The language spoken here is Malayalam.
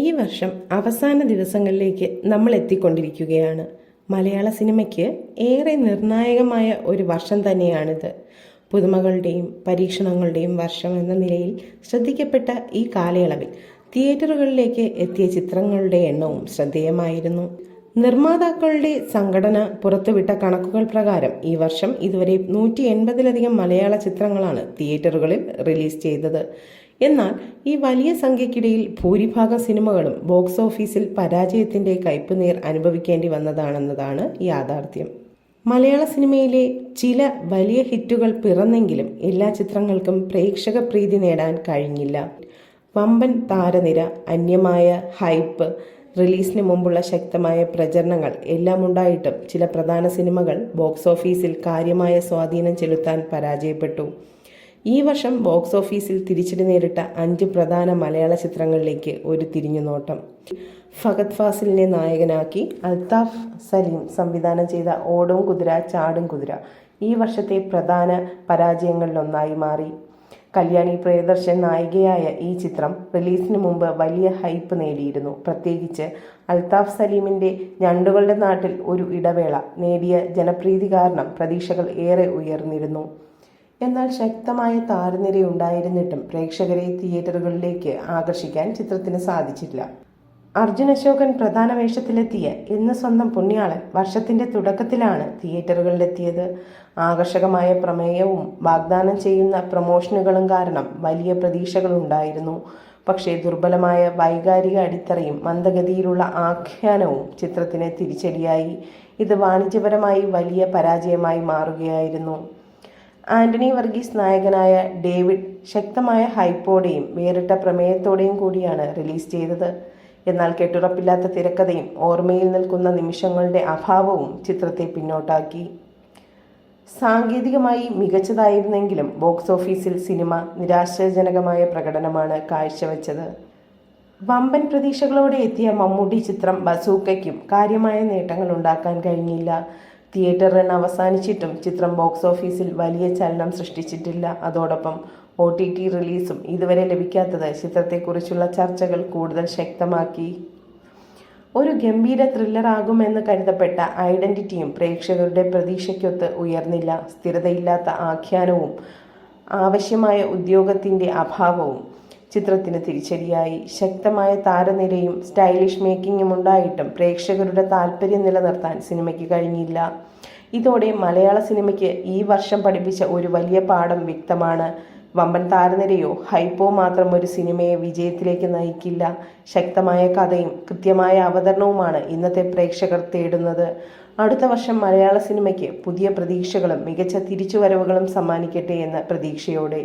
ഈ വർഷം അവസാന ദിവസങ്ങളിലേക്ക് നമ്മൾ എത്തിക്കൊണ്ടിരിക്കുകയാണ്. മലയാള സിനിമയ്ക്ക് ഏറെ നിർണായകമായ ഒരു വർഷം തന്നെയാണിത്. പുതുമകളുടെയും പരീക്ഷണങ്ങളുടെയും വർഷം എന്ന നിലയിൽ ശ്രദ്ധിക്കപ്പെട്ട ഈ കാലയളവിൽ തിയേറ്ററുകളിലേക്ക് എത്തിയ ചിത്രങ്ങളുടെ എണ്ണവും ശ്രദ്ധേയമായിരുന്നു. നിർമ്മാതാക്കളുടെ സംഘടന പുറത്തുവിട്ട കണക്കുകൾ പ്രകാരം ഈ വർഷം ഇതുവരെ നൂറ്റി എൺപതിലധികം മലയാള ചിത്രങ്ങളാണ് തിയേറ്ററുകളിൽ റിലീസ് ചെയ്തത്. എന്നാൽ ഈ വലിയ സംഖ്യയ്ക്കിടയിൽ ഭൂരിഭാഗം സിനിമകളും ബോക്സ് ഓഫീസിൽ പരാജയത്തിന്റെ കയ്പുനീർ അനുഭവിക്കേണ്ടി വന്നതാണെന്നതാണ് യാഥാർത്ഥ്യം. മലയാള സിനിമയിലെ ചില വലിയ ഹിറ്റുകൾ പിറന്നെങ്കിലും എല്ലാ ചിത്രങ്ങൾക്കും പ്രേക്ഷക പ്രീതി നേടാൻ കഴിഞ്ഞില്ല. വമ്പൻ താരനിര അന്യമായ ഹൈപ്പ് റിലീസിന് മുമ്പുള്ള ശക്തമായ പ്രചരണങ്ങൾ എല്ലാം ഉണ്ടായിട്ടും ചില പ്രധാന സിനിമകൾ ബോക്സ് ഓഫീസിൽ കാര്യമായ സ്വാധീനം ചെലുത്താൻ പരാജയപ്പെട്ടു. ഈ വർഷം ബോക്സ് ഓഫീസിൽ തിരിച്ചടി നേരിട്ട അഞ്ച് പ്രധാന മലയാള ചിത്രങ്ങളിലേക്ക് ഒരു തിരിഞ്ഞുനോട്ടം. ഫഗത് ഫാസിലിനെ നായകനാക്കി അൽതാഫ് സലീം സംവിധാനം ചെയ്ത ഓടും കുതിര ചാടും കുതിര ഈ വർഷത്തെ പ്രധാന പരാജയങ്ങളിലൊന്നായി മാറി. കല്യാണി പ്രിയദർശൻ നായികയായ ഈ ചിത്രം റിലീസിന് മുമ്പ് വലിയ ഹൈപ്പ് നേടിയിരുന്നു. പ്രത്യേകിച്ച് അൽതാഫ് സലീമിന്റെ ഞണ്ടുകളുടെ നാട്ടിൽ ഒരു ഇടവേള നേടിയ ജനപ്രീതി കാരണം പ്രതീക്ഷകൾ ഏറെ ഉയർന്നിരുന്നു. എന്നാൽ ശക്തമായ താരനിരയുണ്ടായിരുന്നിട്ടും പ്രേക്ഷകരെ തിയേറ്ററുകളിലേക്ക് ആകർഷിക്കാൻ ചിത്രത്തിന് സാധിച്ചില്ല. അർജുൻ അശോകൻ പ്രധാന വേഷത്തിലെത്തിയ ഇന്ന് സ്വന്തം പുണ്യാളൻ വർഷത്തിന്റെ തുടക്കത്തിലാണ് തിയേറ്ററുകളിലെത്തിയത്. ആകർഷകമായ പ്രമേയവും വാഗ്ദാനം ചെയ്യുന്ന പ്രൊമോഷനുകളും കാരണം വലിയ പ്രതീക്ഷകളുണ്ടായിരുന്നു. പക്ഷേ ദുർബലമായ വൈകാരിക അടിത്തറയും മന്ദഗതിയിലുള്ള ആഖ്യാനവും ചിത്രത്തിന് തിരിച്ചടിയായി. ഇത് വാണിജ്യപരമായി വലിയ പരാജയമായി മാറുകയായിരുന്നു. ആന്റണി വർഗീസ് നായകനായ ഡേവിഡ് ശക്തമായ ഹൈപ്പോടെയും വേറിട്ട പ്രമേയത്തോടെയും കൂടിയാണ് റിലീസ് ചെയ്തത്. എന്നാൽ കെട്ടുറപ്പില്ലാത്ത തിരക്കഥയും ഓർമ്മയിൽ നിൽക്കുന്ന നിമിഷങ്ങളുടെ അഭാവവും ചിത്രത്തെ പിന്നോട്ടാക്കി. സാങ്കേതികമായി മികച്ചതായിരുന്നെങ്കിലും ബോക്സ് ഓഫീസിൽ സിനിമ നിരാശാജനകമായ പ്രകടനമാണ് കാഴ്ചവെച്ചത്. വമ്പൻ പ്രതീക്ഷകളോടെ എത്തിയ മമ്മൂട്ടി ചിത്രം ബസൂക്കയ്ക്കും കാര്യമായ നേട്ടങ്ങൾ ഉണ്ടാക്കാൻ കഴിഞ്ഞില്ല. തിയേറ്റർ റൺ അവസാനിച്ചിട്ടും ചിത്രം ബോക്സ് ഓഫീസിൽ വലിയ ചലനം സൃഷ്ടിച്ചിട്ടില്ല. അതോടൊപ്പം ഒ ടി ടി റിലീസും ഇതുവരെ ലഭിക്കാത്തത് ചിത്രത്തെക്കുറിച്ചുള്ള ചർച്ചകൾ കൂടുതൽ ശക്തമാക്കി. ഒരു ഗംഭീര ത്രില്ലറാകുമെന്ന് കരുതപ്പെട്ട ഐഡന്റിറ്റിയും പ്രേക്ഷകരുടെ പ്രതീക്ഷയ്ക്കൊത്ത് ഉയർന്നില്ല. സ്ഥിരതയില്ലാത്ത ആഖ്യാനവും ആവശ്യമായ ഉദ്യോഗത്തിന്റെ അഭാവവും ചിത്രത്തിന് തിരിച്ചടിയായി. ശക്തമായ താരനിരയും സ്റ്റൈലിഷ് മേക്കിങ്ങും ഉണ്ടായിട്ടും പ്രേക്ഷകരുടെ താല്പര്യം നിലനിർത്താൻ സിനിമയ്ക്ക് കഴിഞ്ഞില്ല. ഇതോടെ മലയാള സിനിമയ്ക്ക് ഈ വർഷം പഠിപ്പിച്ച ഒരു വലിയ പാഠം വ്യക്തമാണ്. വമ്പൻ താരനിരയോ ഹൈപ്പോ മാത്രം ഒരു സിനിമയെ വിജയത്തിലേക്ക് നയിക്കില്ല. ശക്തമായ കഥയും കൃത്യമായ അവതരണവുമാണ് ഇന്നത്തെ പ്രേക്ഷകർ തേടുന്നത്. അടുത്ത വർഷം മലയാള സിനിമയ്ക്ക് പുതിയ പ്രതീക്ഷകളും മികച്ച തിരിച്ചുവരവുകളും സമ്മാനിക്കട്ടെ എന്ന പ്രതീക്ഷയോടെ.